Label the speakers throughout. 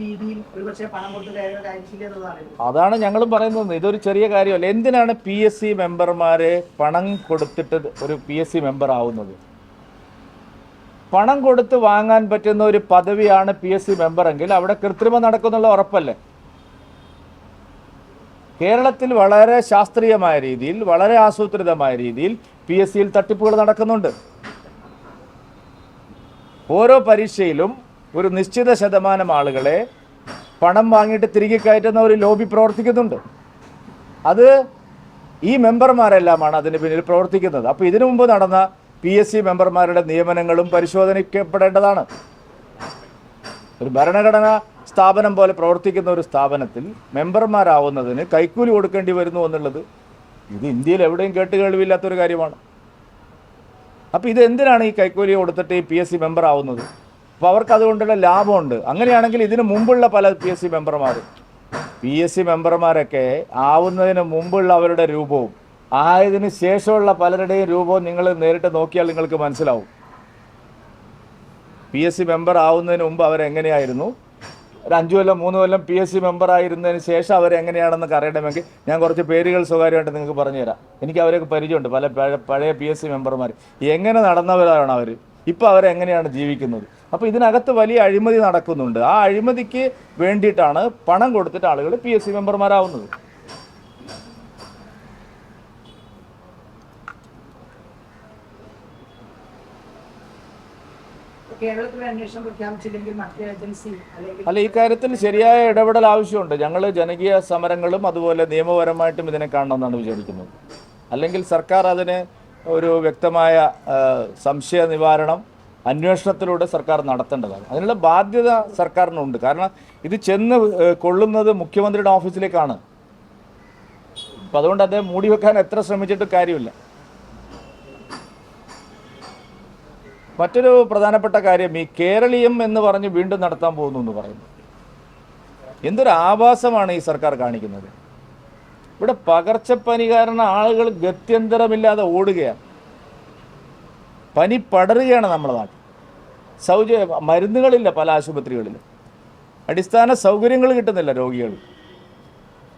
Speaker 1: രീതിയിൽ പണം
Speaker 2: അതാണ് ഞങ്ങളും പറയുന്നത്. ഇതൊരു ചെറിയ കാര്യമല്ല. എന്തിനാണ് പി എസ് സി മെമ്പർമാരെ പണം കൊടുത്തിട്ട് ഒരു പി എസ് സി മെമ്പർ ആവുന്നത്? പണം കൊടുത്ത് വാങ്ങാൻ പറ്റുന്ന ഒരു പദവിയാണ് പി എസ് സി മെമ്പർ എങ്കിൽ അവിടെ കൃത്രിമം നടക്കുന്നുള്ള ഉറപ്പല്ലേ? കേരളത്തിൽ വളരെ ശാസ്ത്രീയമായ രീതിയിൽ വളരെ ആസൂത്രിതമായ രീതിയിൽ പി എസ് സിയിൽ തട്ടിപ്പുകൾ നടക്കുന്നുണ്ട്. ഓരോ പരീക്ഷയിലും ഒരു നിശ്ചിത ശതമാനം ആളുകളെ പണം വാങ്ങിയിട്ട് തിരികെ കയറ്റുന്ന ഒരു ലോബി പ്രവർത്തിക്കുന്നുണ്ട്. അത് ഈ മെമ്പർമാരെല്ലാമാണ് അതിന് പിന്നിൽ പ്രവർത്തിക്കുന്നത്. അപ്പോൾ ഇതിനു മുമ്പ് നടന്ന പി എസ് സി മെമ്പർമാരുടെ നിയമനങ്ങളും പരിശോധനിക്കപ്പെടേണ്ടതാണ് ഒരു ഭരണഘടന സ്ഥാപനം പോലെ പ്രവർത്തിക്കുന്ന ഒരു സ്ഥാപനത്തിൽ മെമ്പർമാരാവുന്നതിന് കൈക്കൂലി കൊടുക്കേണ്ടി വരുന്നു എന്നുള്ളത് ഇത് ഇന്ത്യയിൽ എവിടെയും കേട്ട് കേൾവില്ലാത്തൊരു കാര്യമാണ്. അപ്പോൾ ഇത് എന്തിനാണ് ഈ കൈക്കൂലി കൊടുത്തിട്ട് ഈ പി എസ് സി മെമ്പർ ആവുന്നത് അപ്പോൾ അവർക്ക് അതുകൊണ്ടുള്ള ലാഭമുണ്ട്. അങ്ങനെയാണെങ്കിൽ ഇതിന് മുമ്പുള്ള പല പി എസ് സി മെമ്പർമാർ പി എസ് സി മെമ്പർമാരൊക്കെ ആവുന്നതിന് മുമ്പുള്ള അവരുടെ രൂപവും ആയതിനു ശേഷമുള്ള പലരുടെയും രൂപവും നിങ്ങൾ നേരിട്ട് നോക്കിയാൽ നിങ്ങൾക്ക് മനസ്സിലാവും. പി എസ് സി മെമ്പർ ആവുന്നതിന് മുമ്പ് അവരെങ്ങനെയായിരുന്നു? ഒരു അഞ്ചു കൊല്ലം മൂന്ന് കൊല്ലം പി എസ് സി മെമ്പർ ആയിരുന്നതിന് ശേഷം അവരെങ്ങനെയാണെന്നൊക്കെ അറിയണമെങ്കിൽ ഞാൻ കുറച്ച് പേരുകൾ സ്വകാര്യമായിട്ട് നിങ്ങൾക്ക് പറഞ്ഞുതരാം. എനിക്ക് അവരൊക്കെ പരിചയമുണ്ട് പല പഴയ പി എസ് സി മെമ്പർമാർ എങ്ങനെ നടന്നവരാണ് അവർ ഇപ്പോൾ അവരെങ്ങനെയാണ് ജീവിക്കുന്നത്? അപ്പോൾ ഇതിനകത്ത് വലിയ അഴിമതി നടക്കുന്നുണ്ട്. ആ അഴിമതിക്ക് വേണ്ടിയിട്ടാണ് പണം കൊടുത്തിട്ട് ആളുകൾ പി എസ് സി മെമ്പർമാരാവുന്നത്. അല്ല ഈ കാര്യത്തിൽ ശരിയായ ഇടപെടൽ ആവശ്യമുണ്ട്. ഞങ്ങൾ ജനകീയ സമരങ്ങളും അതുപോലെ നിയമപരമായിട്ടും ഇതിനെ കാണണമെന്നാണ് വിചാരിക്കുന്നത്. അല്ലെങ്കിൽ സർക്കാർ അതിന് ഒരു വ്യക്തമായ സംശയ നിവാരണം അന്വേഷണത്തിലൂടെ സർക്കാർ നടത്തേണ്ടതാണ്. അതിനുള്ള ബാധ്യത സർക്കാരിനുണ്ട്. കാരണം ഇത് ചെന്ന് കൊള്ളുന്നത് മുഖ്യമന്ത്രിയുടെ ഓഫീസിലേക്കാണ്. അപ്പം അതുകൊണ്ട് അദ്ദേഹം മൂടി വെക്കാൻ എത്ര ശ്രമിച്ചിട്ടും കാര്യമില്ല. മറ്റൊരു പ്രധാനപ്പെട്ട കാര്യം ഈ കേരളീയം എന്ന് പറഞ്ഞ് വീണ്ടും നടത്താൻ പോകുന്നു എന്ന് പറയുന്നു. എന്തൊരു ആഭാസമാണ് ഈ സർക്കാർ കാണിക്കുന്നത്? ഇവിടെ പകർച്ചപ്പനി കാരണം ആളുകൾ ഗത്യന്തരമില്ലാതെ ഓടുകയാണ്. പനി പടരുകയാണ് നമ്മുടെ നാട്ടിൽ. സൗജ മരുന്നുകളില്ല പല ആശുപത്രികളിലും. അടിസ്ഥാന സൗകര്യങ്ങൾ കിട്ടുന്നില്ല രോഗികൾ.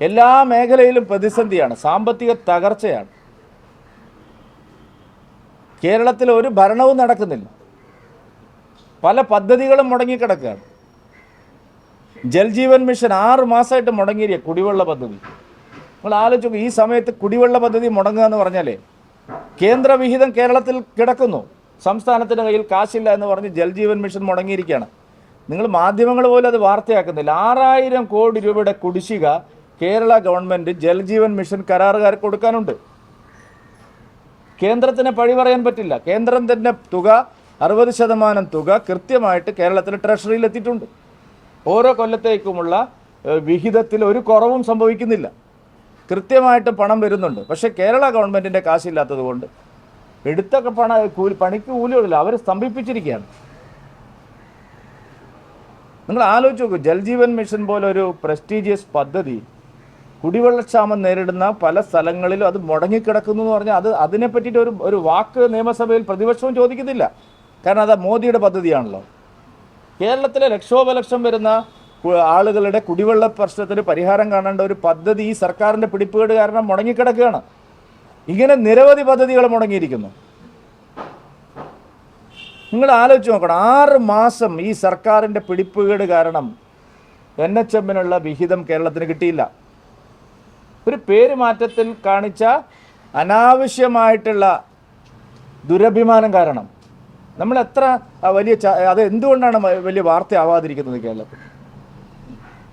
Speaker 2: എല്ലാ മേഖലയിലും പ്രതിസന്ധിയാണ് സാമ്പത്തിക തകർച്ചയാണ്. കേരളത്തിൽ ഒരു ഭരണവും നടക്കുന്നില്ല. പല പദ്ധതികളും മുടങ്ങിക്കിടക്കുകയാണ്. ജൽജീവൻ മിഷൻ ആറ് മാസമായിട്ട് മുടങ്ങിയിരിക്കുക കുടിവെള്ള പദ്ധതി. നിങ്ങൾ ആലോചിച്ചു ഈ സമയത്ത് കുടിവെള്ള പദ്ധതി മുടങ്ങുക എന്ന് പറഞ്ഞാലേ കേന്ദ്രവിഹിതം കേരളത്തിൽ കിടക്കുന്നു. സംസ്ഥാനത്തിന്റെ കയ്യിൽ കാശില്ല എന്ന് പറഞ്ഞ് ജൽജീവൻ മിഷൻ മുടങ്ങിയിരിക്കുകയാണ്. നിങ്ങൾ മാധ്യമങ്ങൾ പോലും അത് വാർത്തയാക്കുന്നില്ല. ആറായിരം കോടി രൂപയുടെ കുടിശ്ശിക കേരള ഗവൺമെന്റ് ജൽജീവൻ മിഷൻ കരാറുകാർക്ക് കൊടുക്കാനുണ്ട്. കേന്ദ്രത്തിന് പഴി പറയാൻ പറ്റില്ല. കേന്ദ്രം തന്നെ തുക അറുപത് ശതമാനം തുക കൃത്യമായിട്ട് കേരളത്തിൽ ട്രഷറിയിൽ എത്തിയിട്ടുണ്ട്. ഓരോ കൊല്ലത്തേക്കുമുള്ള വിഹിതത്തിൽ ഒരു കുറവും സംഭവിക്കുന്നില്ല. കൃത്യമായിട്ട് പണം വരുന്നുണ്ട്. പക്ഷേ കേരള ഗവൺമെന്റിന്റെ കാശില്ലാത്തത് കൊണ്ട് എടുത്തൊക്കെ പണ കൂലി പണിക്ക് കൂലികളില്ല. അവർ സ്തംഭിപ്പിച്ചിരിക്കുകയാണ്. നിങ്ങൾ ആലോചിച്ച് നോക്കൂ. ജൽജീവൻ മിഷൻ പോലെ ഒരു പ്രസ്റ്റീജിയസ് പദ്ധതി കുടിവെള്ളക്ഷാമം നേരിടുന്ന പല സ്ഥലങ്ങളിലും അത് മുടങ്ങിക്കിടക്കുന്നു എന്ന് പറഞ്ഞാൽ അത് അതിനെ പറ്റിയിട്ട് ഒരു ഒരു വാക്ക് നിയമസഭയിൽ പ്രതിപക്ഷവും ചോദിക്കുന്നില്ല. കാരണം അത് മോദിയുടെ പദ്ധതിയാണല്ലോ. കേരളത്തിലെ ലക്ഷോപലക്ഷം വരുന്ന ആളുകളുടെ കുടിവെള്ള പ്രശ്നത്തിന് പരിഹാരം കാണേണ്ട ഒരു പദ്ധതി ഈ സർക്കാരിന്റെ പിടിപ്പുകേട് കാരണം മുടങ്ങിക്കിടക്കുകയാണ്. ഇങ്ങനെ നിരവധി പദ്ധതികൾ മുടങ്ങിയിരിക്കുന്നു. നിങ്ങൾ ആലോചിച്ച് നോക്കണം. ആറ് മാസം ഈ സർക്കാരിന്റെ പിടിപ്പുകേട് കാരണം എൻ എച്ച് എമ്മിനുള്ള വിഹിതം കേരളത്തിന് കിട്ടിയില്ല. ഒരു പേരുമാറ്റത്തിൽ കാണിച്ച അനാവശ്യമായിട്ടുള്ള ദുരഭിമാനം കാരണം. നമ്മൾ എത്ര വലിയ അത് എന്തുകൊണ്ടാണ് വലിയ വാർത്തയാവാതിരിക്കുന്നത് കേരളത്തിൽ?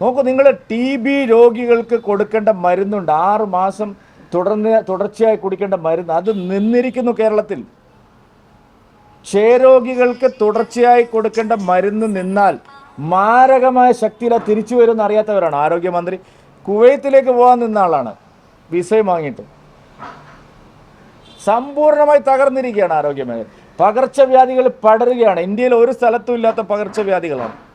Speaker 2: നോക്കൂ നിങ്ങൾ ടി ബി രോഗികൾക്ക് കൊടുക്കേണ്ട മരുന്നുണ്ട്. ആറ് മാസം തുടർന്ന് തുടർച്ചയായി കുടിക്കേണ്ട മരുന്ന്. അത് നിന്നിരിക്കുന്നു കേരളത്തിൽ. ക്ഷയരോഗികൾക്ക് തുടർച്ചയായി കൊടുക്കേണ്ട മരുന്ന് നിന്നാൽ മാരകമായ ശക്തിയില തിരിച്ചു വരുമെന്ന് അറിയാത്തവരാണ് ആരോഗ്യമന്ത്രി. കുവൈത്തിലേക്ക് പോകാൻ നിന്ന ആളാണ്. വിസയും വാങ്ങിയിട്ട്. സമ്പൂർണമായി തകർന്നിരിക്കുകയാണ് ആരോഗ്യമേഖല. പകർച്ചവ്യാധികൾ പടരുകയാണ്. ഇന്ത്യയിൽ ഒരു സ്ഥലത്തും ഇല്ലാത്ത പകർച്ചവ്യാധികളാണ്.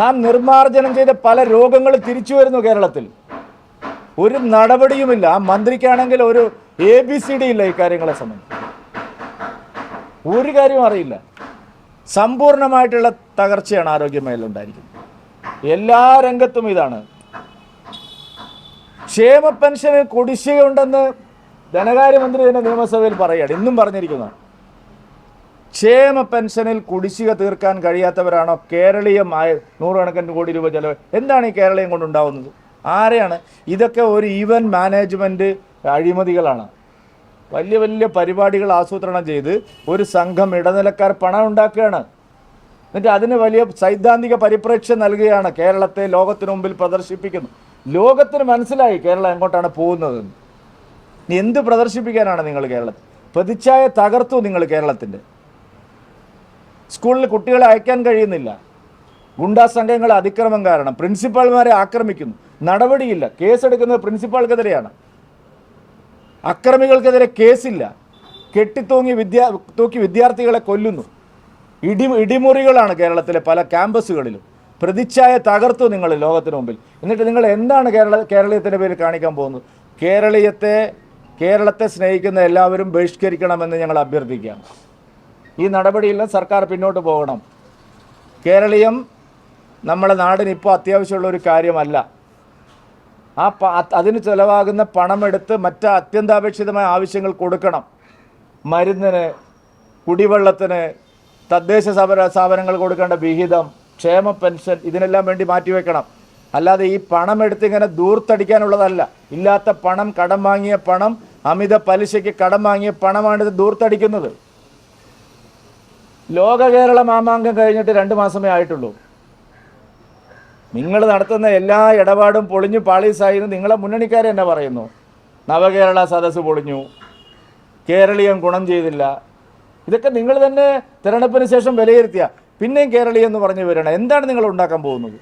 Speaker 2: നാം നിർമ്മാർജനം ചെയ്ത പല രോഗങ്ങൾ തിരിച്ചു വരുന്നു കേരളത്തിൽ. ഒരു നടപടിയുമില്ല. ആ മന്ത്രിക്കാണെങ്കിൽ ഒരു എ ബി സി ഡി ഇല്ല ഇക്കാര്യങ്ങളെ സംബന്ധിച്ച്. ഒരു കാര്യവും അറിയില്ല. സമ്പൂർണമായിട്ടുള്ള തകർച്ചയാണ് ആരോഗ്യമേഖല ഉണ്ടായിരിക്കുന്നത് എല്ലാ രംഗത്തും ഇതാണ്. ക്ഷേമ പെൻഷന് കുടിശ്ശിക ഉണ്ടെന്ന് ധനകാര്യമന്ത്രി തന്നെ നിയമസഭയിൽ പറയുകയാണ് ഇന്നും പറഞ്ഞിരിക്കുന്നതാണ്. ക്ഷേമ പെൻഷനിൽ കുടിശ്ശിക തീർക്കാൻ കഴിയാത്തവരാണോ കേരളീയമായ നൂറുകണക്കിന് കോടി രൂപ ചെലവ്? എന്താണ് ഈ കേരളീയം കൊണ്ടുണ്ടാവുന്നത് ആരെയാണ്? ഇതൊക്കെ ഒരു ഈവൻ മാനേജ്മെന്റ് അഴിമതികളാണ്. വലിയ വലിയ പരിപാടികൾ ആസൂത്രണം ചെയ്ത് ഒരു സംഘം ഇടനിലക്കാർ പണം ഉണ്ടാക്കുകയാണ്. എന്നിട്ട് അതിന് വലിയ സൈദ്ധാന്തിക പരിപ്രേക്ഷ്യം നൽകുകയാണ് കേരളത്തെ ലോകത്തിന് മുമ്പിൽ പ്രദർശിപ്പിക്കുന്നു. ലോകത്തിന് മനസ്സിലായി കേരളം എങ്ങോട്ടാണ് പോകുന്നത്. എന്ത് പ്രദർശിപ്പിക്കാനാണ് നിങ്ങൾ കേരളത്തിൽ പ്രതിച്ഛായ തകർത്തു നിങ്ങൾ കേരളത്തിന്റെ സ്കൂളിൽ കുട്ടികളെ അയക്കാൻ കഴിയുന്നില്ല. ഗുണ്ടാ സംഘങ്ങൾ അതിക്രമം കാരണം പ്രിൻസിപ്പാൾമാരെ ആക്രമിക്കുന്നു. നടപടിയില്ല. കേസെടുക്കുന്നത് പ്രിൻസിപ്പാൾക്കെതിരെയാണ്. അക്രമികൾക്കെതിരെ കേസില്ല. കെട്ടിത്തൂങ്ങി വിദ്യാ തൂക്കി വിദ്യാർത്ഥികളെ കൊല്ലുന്നു. ഇടി ഇടിമുറികളാണ് കേരളത്തിലെ പല ക്യാമ്പസുകളിലും. പ്രതിച്ഛായ തകർത്തു നിങ്ങൾ ലോകത്തിന് മുമ്പിൽ. എന്നിട്ട് നിങ്ങൾ എന്താണ് കേരള കേരളീയത്തിന്റെ പേരിൽ കാണിക്കാൻ പോകുന്നത്? കേരളീയത്തെ കേരളത്തെ സ്നേഹിക്കുന്ന എല്ലാവരും ബഹിഷ്കരിക്കണമെന്ന് ഞങ്ങൾ അഭ്യർത്ഥിക്കുകയാണ്. ഈ നടപടിയിൽ സർക്കാർ പിന്നോട്ട് പോകണം. കേരളീയം നമ്മുടെ നാടിന് ഇപ്പോൾ അത്യാവശ്യമുള്ള ഒരു കാര്യമല്ല. ആ പ അത് അതിന് ചിലവാകുന്ന പണമെടുത്ത് മറ്റ് അത്യന്താപേക്ഷിതമായ ആവശ്യങ്ങൾ കൊടുക്കണം. മരുന്നിന് കുടിവെള്ളത്തിന് തദ്ദേശ സ്ഥാപന സ്ഥാപനങ്ങൾ കൊടുക്കേണ്ട വിഹിതം ക്ഷേമ പെൻഷൻ ഇതിനെല്ലാം വേണ്ടി മാറ്റിവെക്കണം. അല്ലാതെ ഈ പണം എടുത്ത് ഇങ്ങനെ ദൂർത്തടിക്കാനുള്ളതല്ല ഇല്ലാത്ത പണം കടം വാങ്ങിയ പണം അമിത പലിശയ്ക്ക് കടം വാങ്ങിയ പണമാണ് ഇത് ദൂർത്തടിക്കുന്നത് ലോക കേരള മാമാങ്കം കഴിഞ്ഞിട്ട് രണ്ട് മാസമേ ആയിട്ടുള്ളൂ. നിങ്ങൾ നടത്തുന്ന എല്ലാ ഇടപാടും പൊളിഞ്ഞു പാളീസായി നിങ്ങളെ മുന്നണിക്കാരെ തന്നെ പറയുന്നു? നവകേരള സദസ്സ് പൊളിഞ്ഞു. കേരളീയം ഗുണം ചെയ്തില്ല. ഇതൊക്കെ നിങ്ങൾ തന്നെ തിരഞ്ഞെടുപ്പിന് ശേഷം വിലയിരുത്തിയ. പിന്നെയും കേരളീയം എന്ന് പറഞ്ഞു വരണം. എന്താണ് നിങ്ങൾ ഉണ്ടാക്കാൻ പോകുന്നത്?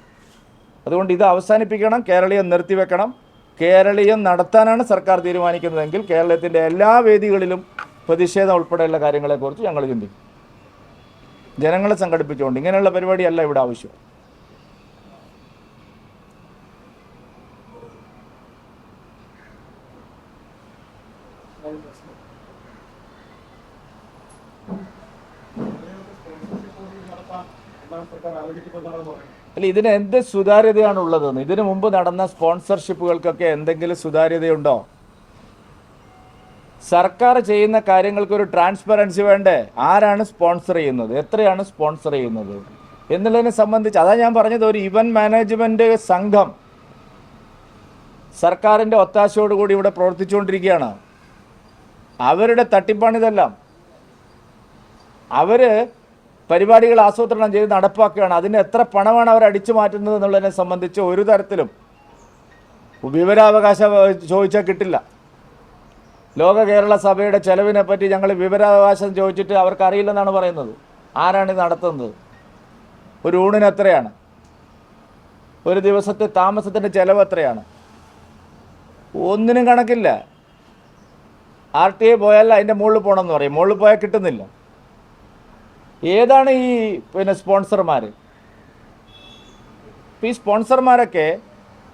Speaker 2: അതുകൊണ്ട് ഇത് അവസാനിപ്പിക്കണം. കേരളീയം നിർത്തിവെക്കണം. കേരളീയം നടത്താനാണ് സർക്കാർ തീരുമാനിക്കുന്നതെങ്കിൽ കേരളത്തിന്റെ എല്ലാ വേദികളിലും പ്രതിഷേധം ഉൾപ്പെടെയുള്ള കാര്യങ്ങളെക്കുറിച്ച് ഞങ്ങൾ ചിന്തിക്കും. ജനങ്ങളെ സംഘടിപ്പിച്ചുകൊണ്ട് ഇങ്ങനെയുള്ള പരിപാടിയല്ല ഇവിടെ ആവശ്യം. അല്ല ഇതിന് എന്ത് സുതാര്യതയാണ് ഉള്ളതെന്ന് ഇതിനു മുമ്പ് നടന്ന സ്പോൺസർഷിപ്പുകൾക്കൊക്കെ എന്തെങ്കിലും സുതാര്യതയുണ്ടോ? സർക്കാർ ചെയ്യുന്ന കാര്യങ്ങൾക്ക് ഒരു ട്രാൻസ്പെറൻസി വേണ്ടേ? ആരാണ് സ്പോൺസർ ചെയ്യുന്നത്? എത്രയാണ് സ്പോൺസർ ചെയ്യുന്നത്? എന്നുള്ളതിനെ സംബന്ധിച്ച് അതാ ഞാൻ പറഞ്ഞത് ഒരു ഇവന്റ് മാനേജ്മെന്റ് സംഘം സർക്കാരിന്റെ ഒത്താശയോടുകൂടി ഇവിടെ പ്രവർത്തിച്ചുകൊണ്ടിരിക്കുകയാണ്. അവരുടെ തട്ടിപ്പാണിതെല്ലാം അവർ പരിപാടികൾ ആസൂത്രണം ചെയ്ത് നടപ്പാക്കുകയാണ്. അതിന് എത്ര പണമാണ് അവർ അടിച്ചു മാറ്റുന്നത് എന്നുള്ളതിനെ സംബന്ധിച്ച് ഒരു തരത്തിലും വിവരാവകാശം ചോദിച്ചാൽ കിട്ടില്ല. ലോക കേരള സഭയുടെ ചെലവിനെ പറ്റി ഞങ്ങൾ വിവരാവകാശം ചോദിച്ചിട്ട് അവർക്ക് അറിയില്ലെന്നാണ് പറയുന്നത്. ആരാണ് ഇത് നടത്തുന്നത്? ഒരു ഊണിന് എത്രയാണ്? ഒരു ദിവസത്തെ താമസത്തിന്റെ ചെലവ് എത്രയാണ്? ഒന്നിനും കണക്കില്ല. ആർ ടി ഐ പോയാൽ അതിന്റെ മുകളിൽ പോകണമെന്ന് പറയും. മുകളിൽ പോയാൽ കിട്ടുന്നില്ല. ഏതാണ് ഈ പിന്നെ സ്പോൺസർമാർ ഈ സ്പോൺസർമാരൊക്കെ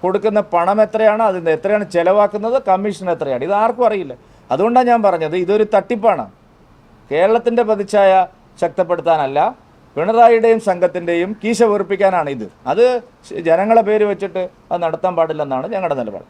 Speaker 2: കൊടുക്കുന്ന പണം എത്രയാണ് അതിന്റെ എത്രയാണ് ചിലവാക്കുന്നത് കമ്മീഷൻ എത്രയാണ്? ഇത് ആർക്കും അറിയില്ല. അതുകൊണ്ടാണ് ഞാൻ പറഞ്ഞത് ഇതൊരു തട്ടിപ്പാണ്. കേരളത്തിന്റെ പ്രതിച്ഛായ ശക്തപ്പെടുത്താനല്ല പിണറായിയുടെയും സംഘത്തിന്റെയും കീശ വെറുപ്പിക്കാനാണ് ഇത്. അത് ജനങ്ങളെ പേര് വെച്ചിട്ട് അത് നടത്താൻ പാടില്ലെന്നാണ് ഞങ്ങളുടെ നിലപാട്.